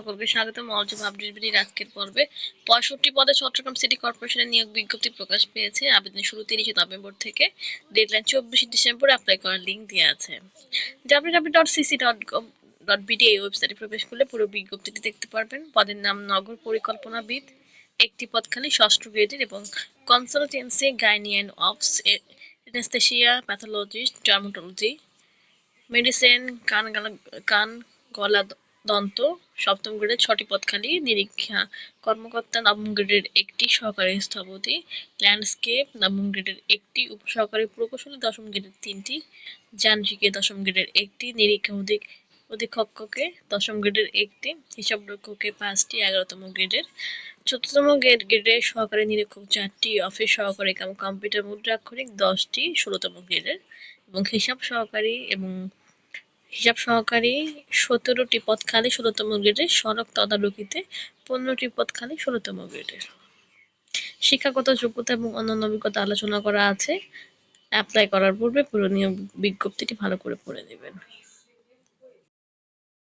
সকলকে স্বাগতম। অলজব আপডেট আজকের পর্বে পঁয়ষট্টি পদে চট্টগ্রাম সিটি কর্পোরেশনের নিয়োগ বিজ্ঞপ্তি প্রকাশ পেয়েছে। আবেদন শুরু তিরিশে নভেম্বর থেকে ডেডলাইন চব্বিশে ডিসেম্বর অ্যাপ্লাই করার লিঙ্ক দেওয়া আছে। ওয়েবসাইটে প্রবেশ করলে পুরো বিজ্ঞপ্তিটি দেখতে পারবেন। পদের নাম নগর পরিকল্পনাবিদ, একটি পদ খালি ষষ্ঠ গ্রেডের এবং কনসালটেন্সি গাইনিয়ান অফস এনেস্থেশিয়া প্যাথোলজিস্ট ডার্মাটোলজি মেডিসিন কান কান গলা দন্ত সপ্তম গ্রেডের ছটি পদ খালি নিরীক্ষা, কর্মকর্তা নবম গ্রেডের একটি সহকারী স্থপতি, ল্যান্ডস্কেপ নবম গ্রেডের একটি উপসহকারী প্রকৌশলী, দশম গ্রেডের তিনটি, যান্ত্রিকে দশম গ্রেডের একটি, নিরীক্ষা অধিক অধিকক্ষকে দশম গ্রেডের একটি হিসাবরক্ষকে পাঁচটি, এগারোতম গ্রেডের চতুর্থতম গ্রেড গ্রেডের সহকারী নিরীক্ষক চারটি, অফিস সহকারী এবং কম্পিউটার মুদ্রাক্ষরিক দশটি, ষোলোতম গ্রেডের এবং হিসাব সহকারী এবং হিসাব সহকারী সতেরোটি পদ খালি ষোলোতম গ্রেডের সড়ক তদারকিতে পনেরোটি পদ খালি ষোলোতম গ্রেডের। শিক্ষাগত যোগ্যতা এবং অন্যান্য অভিজ্ঞতা আলোচনা করা আছে। অ্যাপ্লাই করার পূর্বে পুরো নিয়োগ বিজ্ঞপ্তিটি ভালো করে পড়ে নেবেন।